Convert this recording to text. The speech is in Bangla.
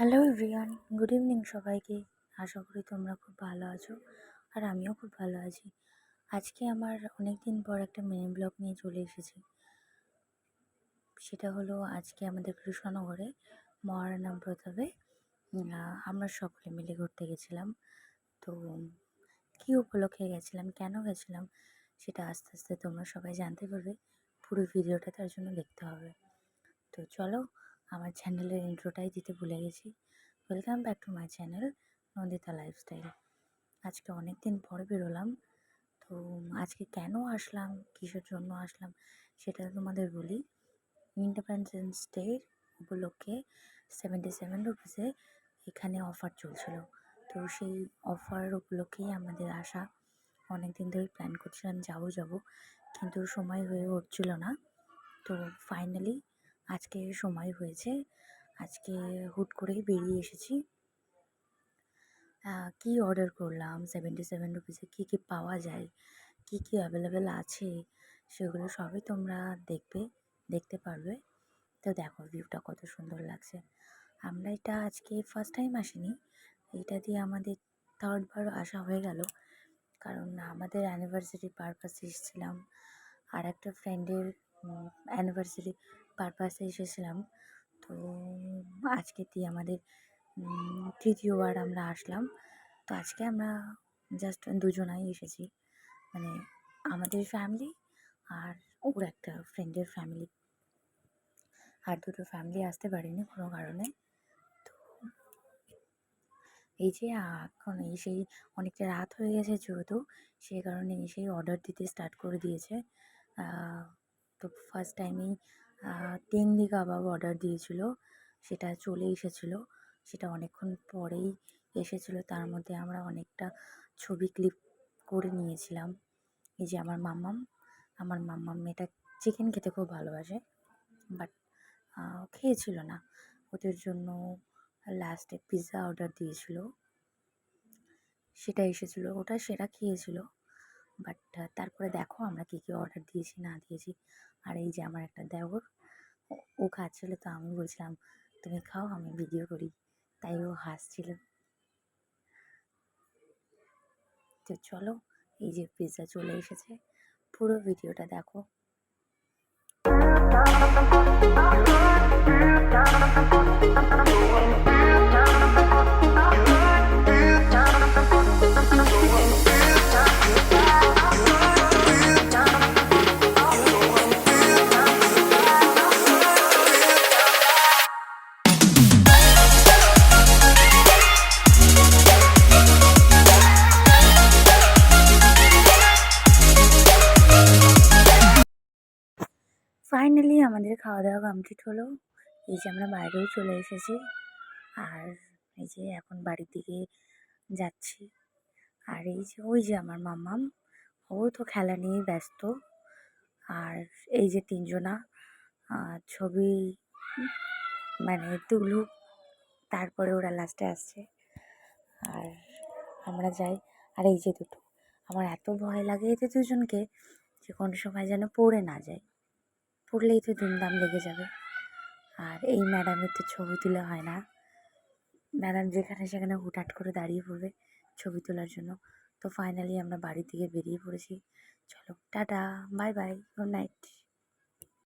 হ্যালো এভরিওয়ান গুড ইভিনিং সবাইকে। আশা করি তোমরা খুব ভালো আছো, আর আমিও খুব ভালো আছি। আজকে আমার অনেক দিন পর একটা মিনি ব্লগ নিয়ে চলে এসেছি। সেটা হলো আজকে আমাদের কৃষ্ণনগরে মহারানা প্রতাপে আমরা সকলে মিলে ঘুরতে গেছিলাম। তো কী উপলক্ষে গেছিলাম, কেন গেছিলাম, সেটা আস্তে আস্তে তোমরা সবাই জানতে পারবে। পুরো ভিডিওটা তার জন্য দেখতে হবে। তো চলো আমার চ্যানেলের ইন্ট্রোটাই দিতে ভুলে গেছি। Welcome back to my channel Nandita lifestyle আজকে অনেক দিন পর বেরোলাম, তো আজকে কেন আসলাম, কিসের জন্য আসলাম, সেটা তোমাদের বলি। ইন্ডিপেন্ডেন্স ডে উপলক্ষে সেভেন্টি সেভেন রুপিসে এখানে অফার চলছিল। তো সেই অফার উপলক্ষেই আমাদের আসা অনেক দিন ধরে প্ল্যান করছিলাম, যাব যাব, কিন্তু সময় হয়ে উঠছিল না। তো ফাইনালি আজকে সময় হয়েছে। আজকে হুট করেই বেরিয়ে এসেছি। কী অর্ডার করলাম? সেভেন্টি সেভেন রুপিসে কী কী পাওয়া যায়? কী কী অ্যাভেলেবেল আছে? সেগুলো সবই তোমরা দেখবে, দেখতে পারবে। তো দেখো ভিউটা কত সুন্দর লাগছে। আমরা এটা আজকে ফার্স্ট টাইম আসিনি। এটা দিয়ে আমাদের থার্ড বার আসা হয়ে গেল। কারণ আমাদের অ্যানিভার্সারি পারপাসে এসেছিলাম। আর একটা ফ্রেন্ডের অ্যানিভার্সারি পারপাসে এসেছিলাম। তো আজকে দিয়ে আমাদের তৃতীয়বার আমরা আসলাম। তো আজকে আমরা জাস্ট দুজনাই এসেছি। মানে আমাদের ফ্যামিলি আর ওর একটা ফ্রেন্ডের ফ্যামিলি আর দুটো ফ্যামিলি আসতে পারেনি কোনো কারণে। তো এই যে এখন এসেই অনেকটা রাত হয়ে গেছে যেহেতু সেই কারণে এসেই অর্ডার দিতে স্টার্ট করে দিয়েছে। তো ফার্স্ট টাইমেই টেংরি কাবাব অর্ডার দিয়েছিল। সেটা চলে এসেছিল। সেটা অনেকক্ষণ পরেই এসেছিল। তার মধ্যে আমরা অনেকটা ছবি ক্লিপ করে নিয়েছিলাম। এই যে আমার মাম্মাম আমার মাম্মাম এটা চিকেন খেতে খুব ভালোবাসে, বাট খেয়েছিল না। ওদের জন্য লাস্টে পিৎজা অর্ডার দিয়েছিল। সেটা এসেছিল, ওটা সেটা খেয়েছিল। বাট তারপরে দেখো আমরা কী কী অর্ডার দিয়েছি, না দিয়েছি। আর এই যে আমার একটা দেওর, ও- খাচ্ছিল তো আমি বলছিলাম, তুমি খাও, আমি ভিডিও করি। তাই ও হাসছিল। তো চলো, এই যে পিৎজা চলে এসেছে। পুরো ভিডিওটা দেখো। আমাদের খাওয়া দাওয়া কমপ্লিট হলো। এই যে আমরা বাইরেও চলে এসেছি। আর এই যে এখন বাড়ির দিকে যাচ্ছি। আর এই যে, ওই যে আমার মাম্মাম ও তো খেলা নিয়ে ব্যস্ত। আর এই যে তিনজনা ছবি মানে তুলুক তারপরে ওরা লাস্টে আসছে। আর আমরা যাই। আর এই যে দুটো, আমার এত ভয় লাগে এদের দুজনকে যে কোনো সময় যেন পড়ে না যায়। পড়লেই তো দুমদাম লেগে যাবে। আর এই ম্যাডামের তো ছবি তুলে হয় না। ম্যাডাম যেখানে সেখানে হুটহাট করে দাঁড়িয়ে পড়বে ছবি তোলার জন্য। তো ফাইনালি আমরা বাড়ি থেকে বেরিয়ে পড়েছি। চলো, tata bye bye good night